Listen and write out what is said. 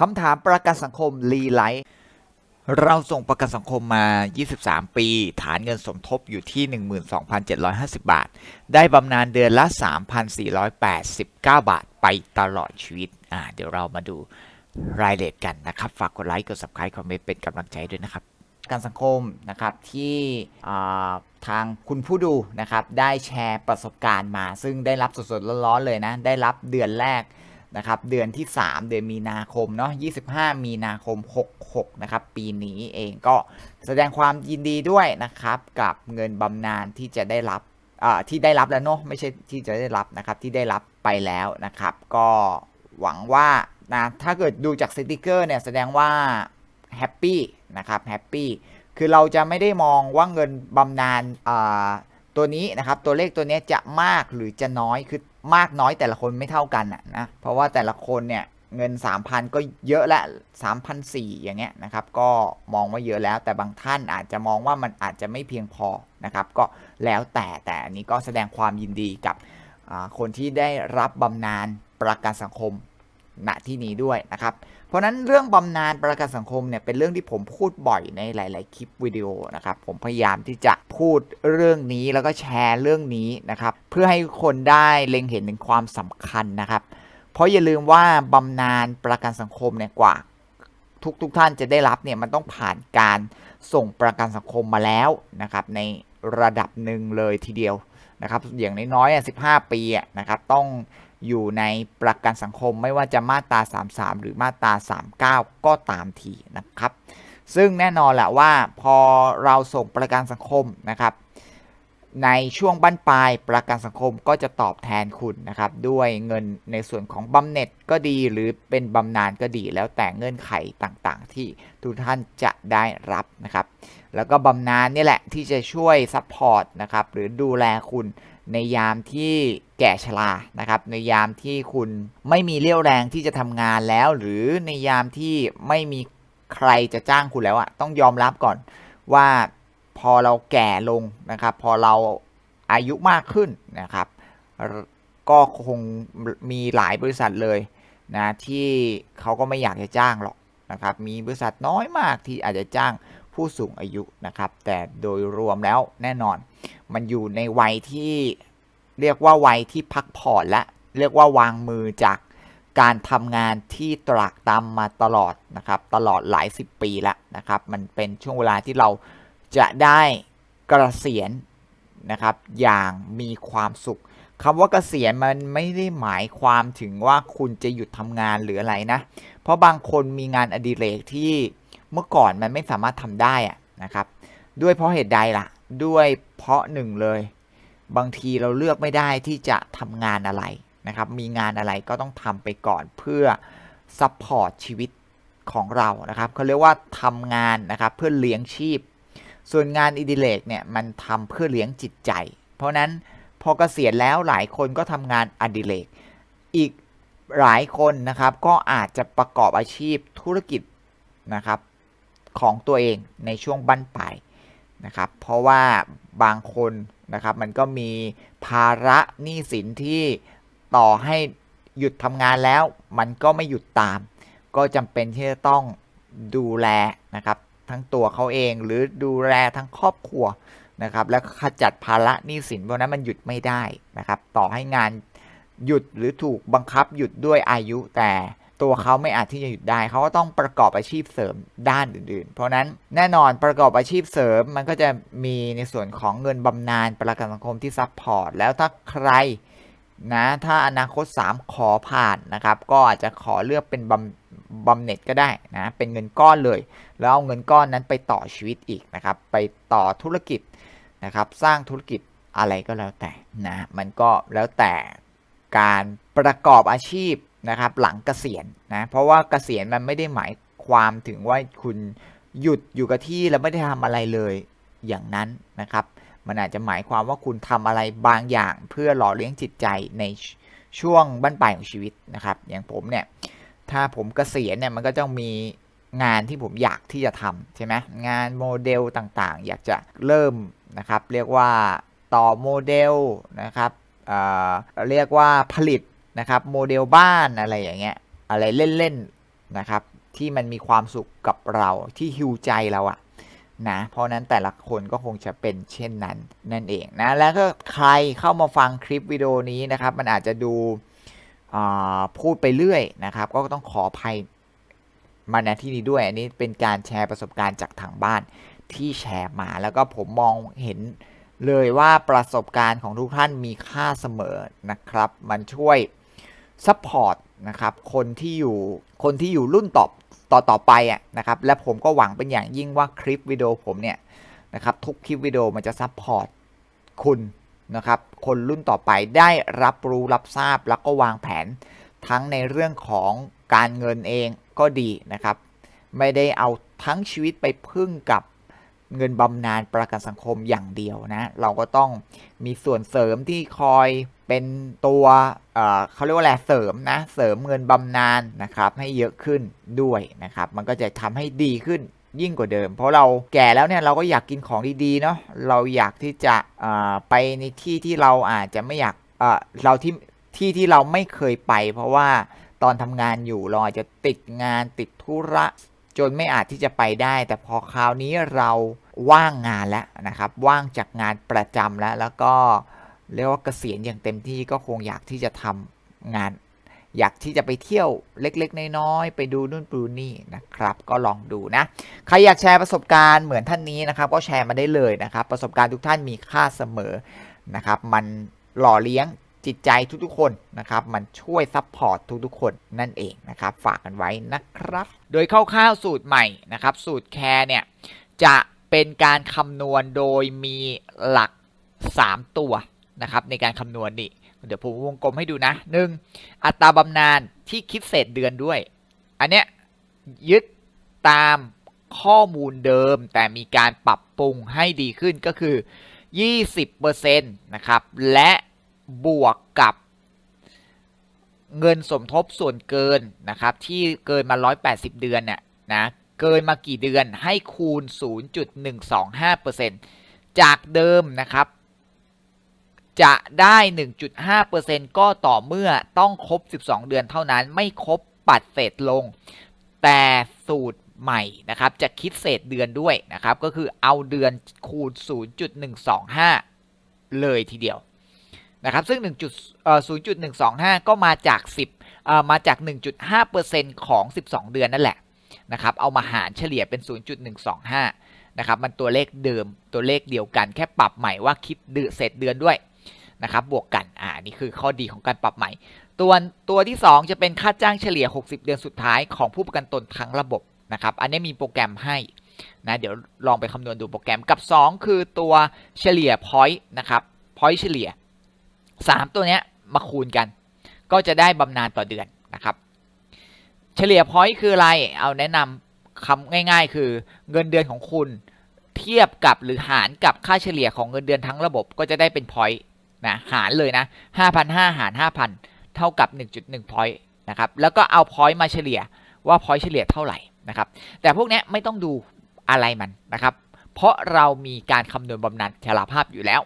คำถามประกันสังคมรีไลท์เราส่งประกันสังคมมา 23 ปี ฐานเงินสมทบอยู่ที่ 12,750 บาท ได้บำนาญเดือนละ 3,489 บาทไปตลอดชีวิต อ่า เดี๋ยวเรามาดูรายละเอียดกันนะครับ ฝากกดไลค์ กด subscribe คอมเมนต์เป็นกำลังใจด้วยนะครับประกันสังคมนะครับที่ทางคุณผู้ดูนะครับ ได้แชร์ประสบการณ์มา ซึ่งได้รับสดๆร้อนๆเลยนะ ได้รับเดือนแรก นะครับเดือนที่ 3 เดือนมีนาคมเนาะ25 มีนาคม 66 นะครับ ปีนี้เองก็แสดงความยินดีด้วยนะครับกับเงินบำนาญที่จะได้รับที่ได้รับแล้วเนาะไม่ใช่ที่จะได้รับนะครับที่ได้รับไปแล้วนะครับ ก็หวังว่านะถ้าเกิดดูจากสติกเกอร์เนี่ยแสดงว่าแฮปปี้นะครับแฮปปี้คือเราจะไม่ได้มองว่าเงินบำนาญตัวนี้นะครับตัวเลขตัวเนี้ยจะมากหรือจะน้อยคือ มากน้อยแต่ละคนไม่เท่ากันอะนะเพราะว่าแต่ละคนเนี่ยเงิน 3,000 ก็เยอะและ3,004อย่างเงี้ยนะครับ ก็มองว่าเยอะแล้ว แต่บางท่านอาจจะมองว่ามันอาจจะไม่เพียงพอนะครับ ก็แล้วแต่แต่อันนี้ก็แสดงความยินดีกับคนที่ได้รับบำนาญประกันสังคม ณที่นี้ด้วยนะครับ เพราะนั้นเรื่องบำนาญประกันสังคมเนี่ยเป็นเรื่องที่ผมพูดบ่อยในหลาย ๆ คลิปวิดีโอนะครับ ผมพยายามที่จะพูดเรื่องนี้แล้วก็แชร์เรื่องนี้นะครับ เพื่อให้คนได้เล็งเห็นถึงความสำคัญนะครับ เพราะอย่าลืมว่าบำนาญประกันสังคมเนี่ยกว่า ทุกทุกท่านจะได้รับเนี่ยมันต้องผ่านการส่งประกันสังคมมาแล้วนะครับ ในระดับหนึ่งเลยทีเดียวนะครับ อย่างน้อยๆอะ15 ปีอะนะครับต้อง อยู่ในประกันสังคมไม่ว่าจะมาตรา 33 หรือมาตรา 39 ก็ตามทีนะครับ ซึ่งแน่นอนแหละว่าพอเราส่งประกันสังคมนะครับ ในช่วงบั้นปลายประกันสังคมก็จะตอบแทนคุณนะครับ ด้วยเงินในส่วนของบำเหน็จก็ดีหรือเป็นบำนาญก็ดี แล้วแต่เงื่อนไขต่างๆ ที่ทุกท่านจะได้รับนะครับ แล้วก็บำนาญนี่แหละที่จะช่วยซัพพอร์ตนะครับหรือดูแลคุณ ในยามที่แก่ชรานะครับ ในยามที่คุณไม่มีเรี่ยวแรงที่จะทำงานแล้ว หรือในยามที่ไม่มีใครจะจ้างคุณแล้วอะต้องยอมรับก่อนว่าพอเราแก่ลงนะครับ พอเราอายุมากขึ้นนะครับ ก็คงมีหลายบริษัทเลยนะที่เขาก็ไม่อยากจะจ้างหรอกนะครับ มีบริษัทน้อยมากที่อาจจะจ้าง ผู้สูงอายุนะครับ แต่โดยรวมแล้วแน่นอน มันอยู่ในวัยที่เรียกว่าวัยที่พักผ่อนและเรียกว่าวางมือจากการทำงานที่ตรากตรำมาตลอดนะครับ ตลอดหลายสิบปีแล้วนะครับ มันเป็นช่วงเวลาที่เราจะได้เกษียณนะครับ อย่างมีความสุขคำว่าเกษียณมันไม่ได้หมายความถึงว่าคุณจะหยุดทำงานหรืออะไรนะ เพราะบางคนมีงานอดิเรกที่ เมื่อก่อนมันไม่สามารถทำได้อะนะครับ ด้วยเพราะเหตุใดล่ะ ด้วยเพราะหนึ่งเลย บางทีเราเลือกไม่ได้ที่จะทำงานอะไรนะครับ มีงานอะไรก็ต้องทำไปก่อนเพื่อซัพพอร์ตชีวิตของเรานะครับเขาเรียกว่าทำงานนะครับเพื่อเลี้ยงชีพ ส่วนงานอิดิเลกเนี่ยมันทำเพื่อเลี้ยงจิตใจ เพราะนั้นพอเกษียณแล้วหลายคนก็ทำงานอดิเรกอีกหลายคนนะครับก็อาจจะประกอบอาชีพธุรกิจนะครับ ของตัวเองในช่วงบั้นปลายนะครับ เพราะว่าบางคนนะครับมันก็มีภาระหนี้สินที่ต่อให้หยุดทำงานแล้ว มันก็ไม่หยุดตาม ก็จำเป็นที่จะต้องดูแลนะครับทั้งตัวเขาเองหรือดูแลทั้งครอบครัวนะครับ แล้วขจัดภาระหนี้สินเพวกนั้นมันหยุดไม่ได้นะครับ ต่อให้งานหยุดหรือถูกบังคับหยุดด้วยอายุแต่ ตัวเขาไม่อาจที่จะหยุดได้เขาก็ต้องประกอบอาชีพเสริมด้านอื่นๆ เพราะนั้นแน่นอนประกอบอาชีพเสริมมันก็จะมีในส่วนของเงินบำนาญประกันสังคมที่ซัพพอร์ตแล้วถ้าใครนะถ้าอนาคต 3 ขอผ่านนะครับ ก็อาจจะขอเลือกเป็นบำบำเหน็จก็ได้นะเป็นเงินก้อนเลย แล้วเอาเงินก้อนนั้นไปต่อชีวิตอีกนะครับ ไปต่อธุรกิจนะครับ สร้างธุรกิจอะไรก็แล้วแต่นะมันก็แล้วแต่การประกอบอาชีพ นะครับ หลังเกษียณนะ เพราะว่าเกษียณมันไม่ได้หมายความถึงว่าคุณหยุดอยู่กับที่แล้วไม่ได้ทำอะไรเลยอย่างนั้นนะครับ มันอาจจะหมายความว่าคุณทำอะไรบางอย่างเพื่อหล่อเลี้ยงจิตใจในช่วงบั้นปลายของชีวิตนะครับ อย่างผมเนี่ย ถ้าผมเกษียณเนี่ยมันก็ต้องมีงานที่ผมอยากที่จะทำใช่ไหมงานโมเดลต่างๆ อยากจะเริ่มนะครับ เรียกว่าต่อโมเดลนะครับเอ่อเรียกว่าผลิต นะครับโมเดลบ้านอะไรอย่างเงี้ยอะไรเล่นๆนะครับ ที่มันมีความสุขกับเราที่ฮิวใจเราอะนะเพราะนั้นแต่ละคนก็คงจะเป็นเช่นนั้นนั่นเองนะแล้วก็ใครเข้ามาฟังคลิปวิดีโอนี้นะครับ มันอาจจะดูพูดไปเรื่อยนะครับ ก็ต้องขออภัยมาณที่นี้ด้วย อันนี้เป็นการแชร์ประสบการณ์จากทางบ้านที่แชร์มา แล้วก็ผมมองเห็นเลยว่าประสบการณ์ของทุกท่านมีค่าเสมอนะครับ มันช่วย ซัพพอร์ตนะครับคนที่อยู่คนที่อยู่รุ่นต่อต่อต่อไปอะนะครับและผมก็หวังเป็นอย่างยิ่งว่าคลิปวิดีโอผมเนี่ยนะครับทุกคลิปวิดีโอมันจะซัพพอร์ตคุณนะครับคนรุ่นต่อไปได้รับรู้รับทราบแล้วก็วางแผนทั้งในเรื่องของการเงินเองก็ดีนะครับ ไม่ได้เอาทั้งชีวิตไปพึ่งกับ เงินบำนาญประกันสังคมอย่างเดียวนะ เราก็ต้องมีส่วนเสริมที่คอยเป็นตัวเเขาเรียกว่าอะไรเสริมนะ เสริมเงินบำนาญนะครับ ให้เยอะขึ้นด้วยนะครับ มันก็จะทำให้ดีขึ้นยิ่งกว่าเดิม เพราะเราแก่แล้วเนี่ยเราก็อยากกินของดีๆเนาะเราอยากที่จะไปในที่ที่เราอาจจะไม่อยากเเราที่ที่ที่เราไม่เคยไป เพราะว่าตอนทำงานอยู่เราอาจจะติดงานติดธุระ จนไม่อาจที่จะไปได้ แต่พอคราวนี้เราว่างงานแล้วนะครับ ว่างจากงานประจำแล้ว แล้วก็เรียกว่าเกษียณอย่างเต็มที่ก็คงอยากที่จะทำงาน อยากที่จะไปเที่ยวเล็กๆ น้อยๆ ไปดูนู่นดูนี่นะครับ ก็ลองดูนะ ใครอยากแชร์ประสบการณ์เหมือนท่านนี้นะครับ ก็แชร์มาได้เลยนะครับ ประสบการณ์ทุกท่านมีค่าเสมอนะครับ มันหล่อเลี้ยง จิตใจทุกๆคนนะครับ มันช่วยซัพพอร์ตทุกๆคนนั่นเองนะครับ ฝากกันไว้นะครับ โดยคร่าวๆสูตรใหม่นะครับ สูตรแคร์เนี่ย จะเป็นการคำนวณโดยมีหลัก 3 ตัวนะครับ ในการคำนวณนี่เดี๋ยวผมวงกลมให้ดูนะ 1. อัตราบำนาญที่คิดเศษเดือนด้วย อันเนี้ยยึดตามข้อมูลเดิมแต่มีการปรับปรุงให้ดีขึ้นก็คือ 20%นะครับ และ บวกกับเงินสมทบส่วนเกินนะครับ ที่เกินมา 180 เดือนเนี่ยนะเกินมากี่เดือนให้คูณ 0.125%จากเดิมนะครับ จะได้ 1.5%ก็ต่อเมื่อต้องครบ 12 เดือนเท่านั้นไม่ครบปัดเศษลง แต่สูตรใหม่นะครับ จะคิดเศษเดือนด้วยนะครับ ก็คือเอาเดือนคูณ 0.125 เลยทีเดียว นะครับซึ่ง1จุดเอ่อ0.125ก็มาจาก 10เอ่อมาจาก 1.5%ของ 12 เดือนนั่นแหละนะครับเอามาหารเฉลี่ยเป็น 0.125นะครับมันตัวเลขเดิมตัวเลขเดียวกัน แค่ปรับใหม่ว่าคิดเดือนเศษเดือนด้วยนะครับบวกกันอ่านี่คือข้อดีของการปรับใหม่ตัวตัวที่ 2 จะเป็นค่าจ้างเฉลี่ย 60 เดือนสุดท้ายของผู้ประกันตนทั้งระบบนะครับอันนี้มีโปรแกรมให้นะเดี๋ยวลองไปคำนวณดูโปรแกรมกับ 2 คือตัวเฉลี่ย point นะครับ point เฉลี่ย 3 ตัวเนี้ยมาคูณกัน ก็จะได้บำนาญต่อเดือนนะครับ เฉลี่ย point คืออะไร เอาแนะนำคำง่าย ๆ คือเงินเดือนของคุณเทียบกับหรือหารกับค่าเฉลี่ยของเงินเดือนทั้งระบบก็จะได้เป็น point นะหารเลยนะ5,500หาร 5,000 เท่ากับ 1.1 point นะครับแล้วก็เอา point มาเฉลี่ยว่า point เฉลี่ยเท่าไหร่นะครับ แต่พวกนี้ไม่ต้องดูอะไรมันนะครับ เพราะเรามีการคำนวณบำนาญชราภาพอยู่แล้ว